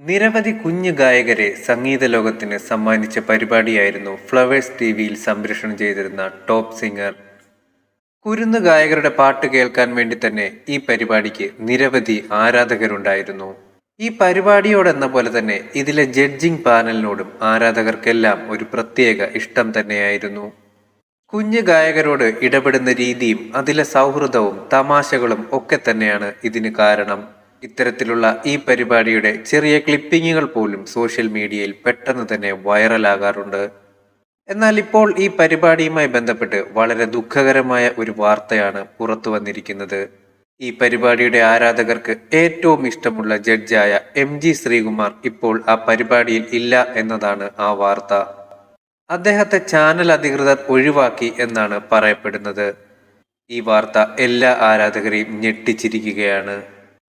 നിരവധി കുഞ്ഞു ഗായകരെ സംഗീത ലോകത്തിന് സമ്മാനിച്ച പരിപാടിയായിരുന്നു ഫ്ലവേഴ്സ് ടി വിയിൽ സംപ്രേഷണം ചെയ്തിരുന്ന ടോപ്പ് സിംഗർ. കുരുന്ന് ഗായകരുടെ പാട്ട് കേൾക്കാൻ വേണ്ടി തന്നെ ഈ പരിപാടിക്ക് നിരവധി ആരാധകരുണ്ടായിരുന്നു. ഈ പരിപാടിയോടെന്ന പോലെ തന്നെ ഇതിലെ ജഡ്ജിംഗ് പാനലിനോടും ആരാധകർക്കെല്ലാം ഒരു പ്രത്യേക ഇഷ്ടം തന്നെയായിരുന്നു. കുഞ്ഞു ഗായകരോട് ഇടപെടുന്ന രീതിയും അതിലെ സൗഹൃദവും തമാശകളും ഒക്കെ തന്നെയാണ് ഇതിന് കാരണം. ഇത്തരത്തിലുള്ള ഈ പരിപാടിയുടെ ചെറിയ ക്ലിപ്പിങ്ങുകൾ പോലും സോഷ്യൽ മീഡിയയിൽ പെട്ടെന്ന് തന്നെ വൈറലാകാറുണ്ട് എന്നാൽ ഇപ്പോൾ ഈ പരിപാടിയുമായി ബന്ധപ്പെട്ട് വളരെ ദുഃഖകരമായ ഒരു വാർത്തയാണ് പുറത്തു വന്നിരിക്കുന്നത്. ഈ പരിപാടിയുടെ ആരാധകർക്ക് ഏറ്റവും ഇഷ്ടമുള്ള ജഡ്ജായ എം ജി ശ്രീകുമാർ ഇപ്പോൾ ആ പരിപാടിയിൽ ഇല്ല എന്നതാണ് ആ വാർത്ത. അദ്ദേഹത്തെ ചാനൽ അധികൃതർ ഒഴിവാക്കി എന്നാണ് പറയപ്പെടുന്നത്. ഈ വാർത്ത എല്ലാ ആരാധകരെയും ഞെട്ടിച്ചിരിക്കുകയാണ്.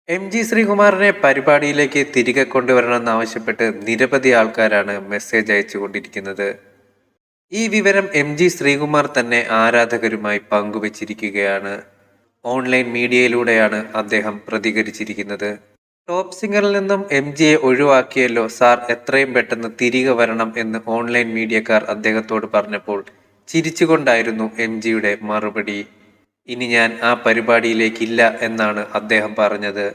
എം ജി ശ്രീകുമാറിനെ പരിപാടിയിലേക്ക് തിരികെ കൊണ്ടുവരണമെന്ന് ആവശ്യപ്പെട്ട് നിരവധി ആൾക്കാരാണ് മെസ്സേജ് അയച്ചുകൊണ്ടിരിക്കുന്നത് ഈ വിവരം എം ജി ശ്രീകുമാർ തന്നെ ആരാധകരുമായി പങ്കുവച്ചിരിക്കുകയാണ്. ഓൺലൈൻ മീഡിയയിലൂടെയാണ് അദ്ദേഹം പ്രതികരിച്ചിരിക്കുന്നത്. ടോപ്പ് സിംഗറിൽ നിന്നും എം ജിയെ ഒഴിവാക്കിയല്ലോ സാർ എത്രയും പെട്ടെന്ന് തിരികെ വരണം എന്ന് ഓൺലൈൻ മീഡിയക്കാർ അദ്ദേഹത്തോട് പറഞ്ഞപ്പോൾ ചിരിച്ചുകൊണ്ടായിരുന്നു എം ജിയുടെ മറുപടി. ഇനി ഞാൻ ആ പരിപാടിയിലേക്കില്ല എന്നാണ് അദ്ദേഹം പറഞ്ഞത്.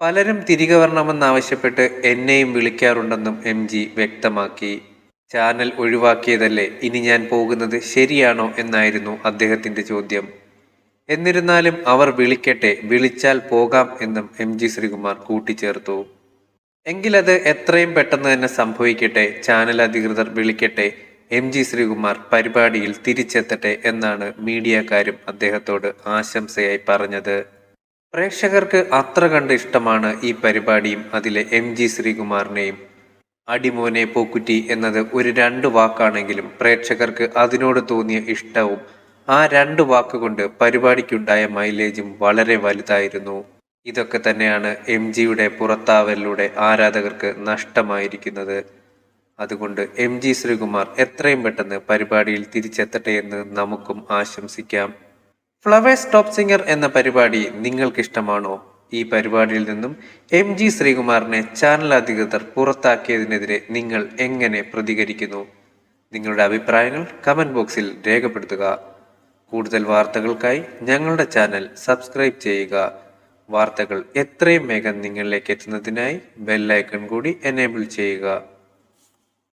പലരും തിരികെ വരണമെന്നാവശ്യപ്പെട്ട് എന്നെയും വിളിക്കാറുണ്ടെന്നും എം ജി വ്യക്തമാക്കി. ചാനൽ ഒഴിവാക്കിയതല്ലേ ഇനി ഞാൻ പോകുന്നത് ശരിയാണോ എന്നായിരുന്നു അദ്ദേഹത്തിന്റെ ചോദ്യം. എന്നിരുന്നാലും അവർ വിളിക്കട്ടെ വിളിച്ചാൽ പോകാം എന്നും എം ജി ശ്രീകുമാർ കൂട്ടിച്ചേർത്തു. എങ്കിലത് എത്രയും പെട്ടെന്ന് തന്നെ സംഭവിക്കട്ടെ ചാനൽ അധികൃതർ വിളിക്കട്ടെ എം ജി ശ്രീകുമാർ പരിപാടിയിൽ തിരിച്ചെത്തട്ടെ എന്നാണ് മീഡിയക്കാരും അദ്ദേഹത്തോട് ആശംസയായി പറഞ്ഞത്. പ്രേക്ഷകർക്ക് അത്ര കണ്ട് ഇഷ്ടമാണ് ഈ പരിപാടിയും അതിലെ എം ജി ശ്രീകുമാറിനെയും. അടിമോനെ പോക്കുറ്റി എന്നത് ഒരു രണ്ട് വാക്കാണെങ്കിലും പ്രേക്ഷകർക്ക് അതിനോട് തോന്നിയ ഇഷ്ടവും ആ രണ്ട് വാക്കുകൊണ്ട് പരിപാടിക്കുണ്ടായ മൈലേജും വളരെ വലുതായിരുന്നു. ഇതൊക്കെ തന്നെയാണ് എം ജിയുടെ പുറത്താവലിലൂടെ ആരാധകർക്ക് നഷ്ടമായിരിക്കുന്നത്. അതുകൊണ്ട് എം ജി ശ്രീകുമാർ എത്രയും പെട്ടെന്ന് പരിപാടിയിൽ തിരിച്ചെത്തട്ടെ എന്ന് നമുക്കും ആശംസിക്കാം. ഫ്ലവേഴ്സ് ടോപ്പ് സിംഗർ എന്ന പരിപാടി നിങ്ങൾക്കിഷ്ടമാണോ? ഈ പരിപാടിയിൽ നിന്നും എം ജി ശ്രീകുമാറിനെ ചാനൽ അധികൃതർ പുറത്താക്കിയതിനെതിരെ നിങ്ങൾ എങ്ങനെ പ്രതികരിക്കുന്നു? നിങ്ങളുടെ അഭിപ്രായങ്ങൾ കമന്റ് ബോക്സിൽ രേഖപ്പെടുത്തുക. കൂടുതൽ വാർത്തകൾക്കായി ഞങ്ങളുടെ ചാനൽ സബ്സ്ക്രൈബ് ചെയ്യുക. വാർത്തകൾ എത്രയും വേഗം നിങ്ങളിലേക്ക് എത്തുന്നതിനായി ബെല്ലൈക്കൺ കൂടി എനേബിൾ ചെയ്യുക.